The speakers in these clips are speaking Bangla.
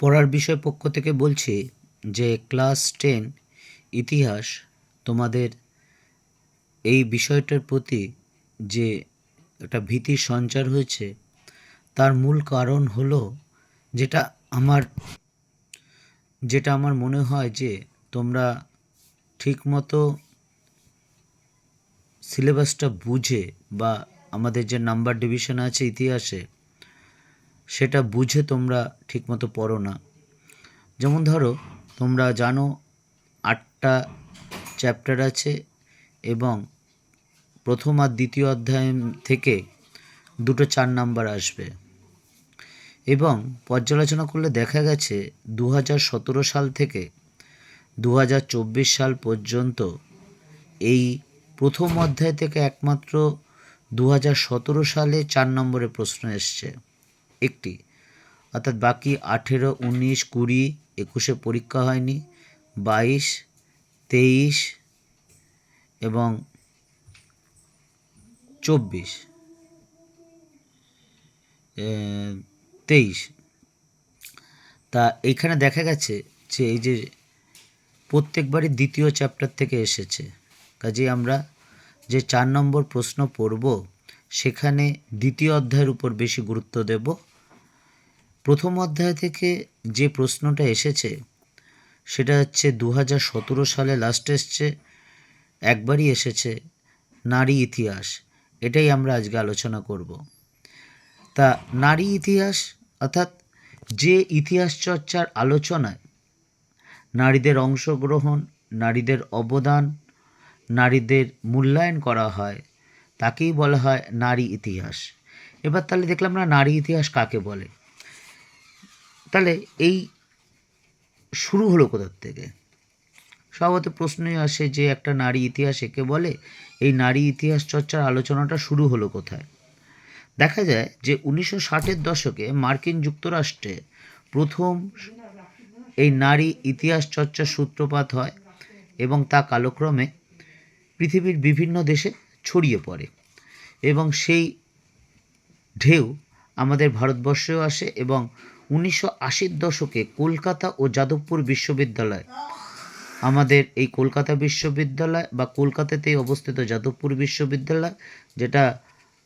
পড়ার বিষয় পক্ষ থেকে বলছি যে ক্লাস টেন, ইতিহাস, তোমাদের এই বিষয়টার প্রতি যে একটা ভীতির সঞ্চার হয়েছে, তার মূল কারণ হলো যেটা আমার যেটা আমার মনে হয় যে তোমরা ঠিকমতো সিলেবাসটা বুঝে বা আমাদের যে নাম্বার ডিভিশন আছে ইতিহাসে সেটা বুঝে তোমরা ঠিকমতো পড়ো না। যেমন ধরো, তোমরা জানো আটটা চ্যাপ্টার আছে এবং প্রথম আর দ্বিতীয় অধ্যায় থেকে দুটো চার নাম্বার আসবে। এবং পর্যালোচনা করলে দেখা গেছে দু হাজার সতেরো সাল থেকে দু হাজার চব্বিশ সাল পর্যন্ত এই প্রথম অধ্যায় থেকে একমাত্র দু হাজার সতেরো সালে চার নম্বরে প্রশ্ন এসছে। একটি। অর্থাৎ বাকি আঠেরো, উনিশ, কুড়ি, একুশে পরীক্ষা হয়নি, বাইশ, তেইশ এবং চব্বিশ। তেইশ। তা এইখানে দেখা গেছে যে এই যে প্রত্যেকবারই দ্বিতীয় চ্যাপ্টার থেকে এসেছে। কাজেই আমরা যে চার নম্বর প্রশ্ন পড়ব, সেখানে দ্বিতীয় অধ্যায়ের উপর বেশি গুরুত্ব দেব। প্রথম অধ্যায় থেকে যে প্রশ্নটা এসেছে, সেটা হচ্ছে দু হাজার সতেরো সালে লাস্ট এসছে, একবারই এসেছে, নারী ইতিহাস। এটাই আমরা আজকে আলোচনা করব। তা নারী ইতিহাস, অর্থাৎ যে ইতিহাস চর্চার আলোচনায় নারীদের অংশগ্রহণ, নারীদের অবদান, নারীদের মূল্যায়ন করা হয়, তাকেই বলা হয় নারী ইতিহাস। এবার তাহলে দেখলাম না নারী ইতিহাস কাকে বলে? তাহলে এই শুরু হলো কোথার থেকে? স্বভাবত প্রশ্নই আসে যে একটা নারী ইতিহাস একে বলে, এই নারী ইতিহাস চর্চার আলোচনাটা শুরু হলো কোথায়? দেখা যায় যে উনিশশো ষাটের দশকে মার্কিন যুক্তরাষ্ট্রে প্রথম এই নারী ইতিহাস চর্চার সূত্রপাত হয় এবং তা কালক্রমে পৃথিবীর বিভিন্ন দেশে ছড়িয়ে পড়ে এবং সেই ঢেউ আমাদের ভারতবর্ষেও আসে এবং উনিশশো আশির দশকে কলকাতা ও যাদবপুর বিশ্ববিদ্যালয়। আমাদের এই কলকাতা বিশ্ববিদ্যালয় বা কলকাতাতেই অবস্থিত যাদবপুর বিশ্ববিদ্যালয়, যেটা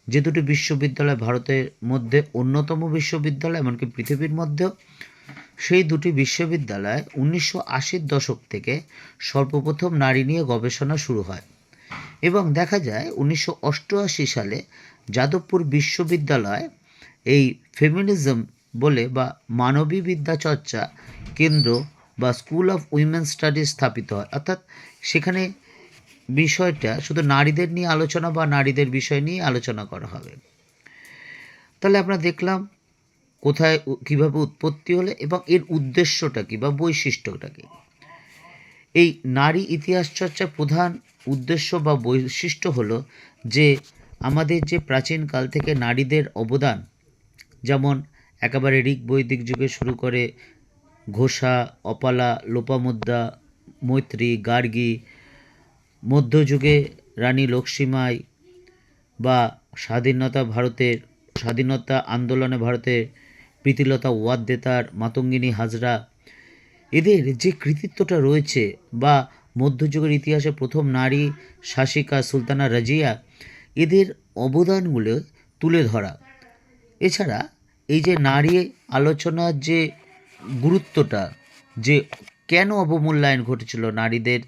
যে দুটি বিশ্ববিদ্যালয় ভারতের মধ্যে অন্যতম বিশ্ববিদ্যালয় এমনকি পৃথিবীর মধ্যেও, সেই দুটি বিশ্ববিদ্যালয় উনিশশো আশির দশক থেকে সর্বপ্রথম নারী নিয়ে গবেষণা শুরু হয়। এবং দেখা যায় উনিশশো অষ্টআশি সালে যাদবপুর বিশ্ববিদ্যালয় এই ফেমিনিজম বলে বা মানবী বিদ্যা চর্চা কেন্দ্র বা স্কুল অফ উইমেন স্টাডিজ স্থাপিত হয়। অর্থাৎ সেখানে বিষয়টা শুধু নারীদের নিয়ে আলোচনা বা নারীদের বিষয় নিয়ে আলোচনা করা হবে। তাহলে আমরা দেখলাম কোথায় কীভাবে উৎপত্তি হলে এবং এর উদ্দেশ্যটা কী বা বৈশিষ্ট্যটা কী। এই নারী ইতিহাস চর্চার প্রধান উদ্দেশ্য বা বৈশিষ্ট্য হলো যে আমাদের যে প্রাচীনকাল থেকে নারীদের অবদান, যেমন একেবারে ঋক বৈদিক যুগে শুরু করে ঘোষা, অপালা, লোপামুদ্রা, মৈত্রী, গার্গী মধ্যযুগে রানী লক্ষ্মীমাই বা স্বাধীনতা ভারতের, স্বাধীনতা আন্দোলনে ভারতের প্রীতিলতা ওয়াদ্দেতার মাতঙ্গিনী হাজরা। এদের যে কৃতিত্বটা রয়েছে বা মধ্যযুগের ইতিহাসে প্রথম নারী শাসিকা সুলতানা রাজিয়া, এদের অবদানগুলো তুলে ধরা। এছাড়া এই যে নারী আলোচনার যে গুরুত্বটা, যে কেন অবমূল্যায়ন ঘটেছিল নারীদের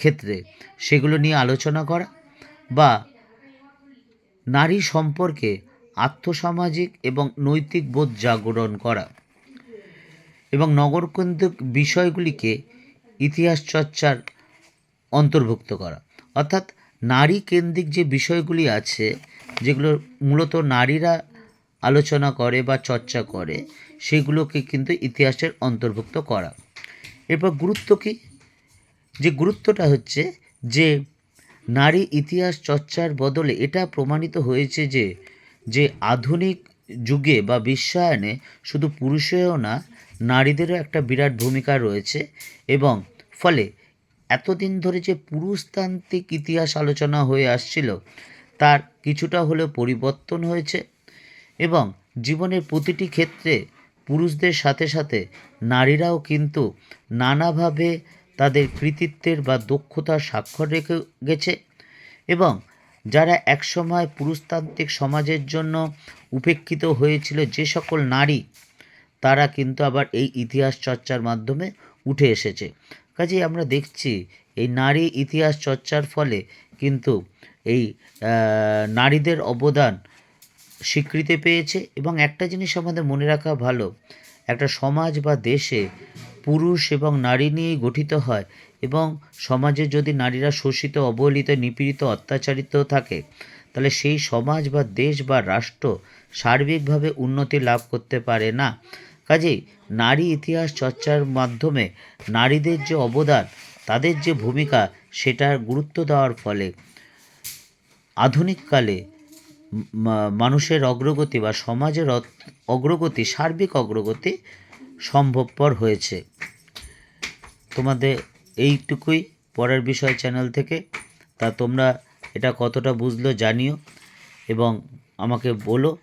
ক্ষেত্রে, সেগুলো নিয়ে আলোচনা করা বা নারী সম্পর্কে আর্থসামাজিক এবং নৈতিক বোধ জাগরণ করা এবং নগরকেন্দ্রিক বিষয়গুলিকে ইতিহাস চর্চার অন্তর্ভুক্ত করা। অর্থাৎ নারী কেন্দ্রিক যে বিষয়গুলি আছে, যেগুলো মূলত নারীরা আলোচনা করে বা চর্চা করে, সেগুলোকে কিন্তু ইতিহাসের অন্তর্ভুক্ত করা। এরপর গুরুত্ব কী? যে গুরুত্বটা হচ্ছে যে, নারী ইতিহাস চর্চার বদলে এটা প্রমাণিত হয়েছে যে যে আধুনিক যুগে বা বিশ্বায়নে শুধু পুরুষেও না, নারীদেরও একটা বিরাট ভূমিকা রয়েছে এবং ফলে এতদিন ধরে যে পুরুষতান্ত্রিক ইতিহাস আলোচনা হয়ে আসছিল, তার কিছুটা হলেও পরিবর্তন হয়েছে। এবং জীবনের প্রতিটি ক্ষেত্রে পুরুষদের সাথে সাথে নারীরাও কিন্তু নানাভাবে তাদের কৃতিত্বের বা দক্ষতার স্বাক্ষর রেখে গেছে এবং যারা একসময় পুরুষতান্ত্রিক সমাজের জন্য উপেক্ষিত হয়েছিল যে সকল নারী, তারা কিন্তু আবার এই ইতিহাস চর্চার মাধ্যমে উঠে এসেছে। কাজেই আমরা দেখছি এই নারী ইতিহাস চর্চার ফলে কিন্তু এই নারীদের অবদান স্বীকৃতি পেয়েছে এবং একটা জিনিস আমাদের মনে রাখা ভালো, একটা সমাজ বা দেশে পুরুষ এবং নারী নিয়েই গঠিত হয় এবং সমাজে যদি নারীরা শোষিত, অবহেলিত, নিপীড়িত, অত্যাচারিত থাকে, তাহলে সেই সমাজ বা দেশ বা রাষ্ট্র সার্বিকভাবে উন্নতি লাভ করতে পারে না। কাজেই নারী ইতিহাস চর্চার মাধ্যমে নারীদের যে অবদান, তাদের যে ভূমিকা, সেটার গুরুত্ব দেওয়ার ফলে আধুনিককালে মানুষের অগ্রগতি বা সমাজের অগ্রগতি, সার্বিক অগ্রগতি সম্ভবপর হয়েছে। তোমাদের এইটুকুই পরের বিষয় চ্যানেল থেকে। তা তোমরা এটা কতটা বুঝলো জানিও এবং আমাকে বলো।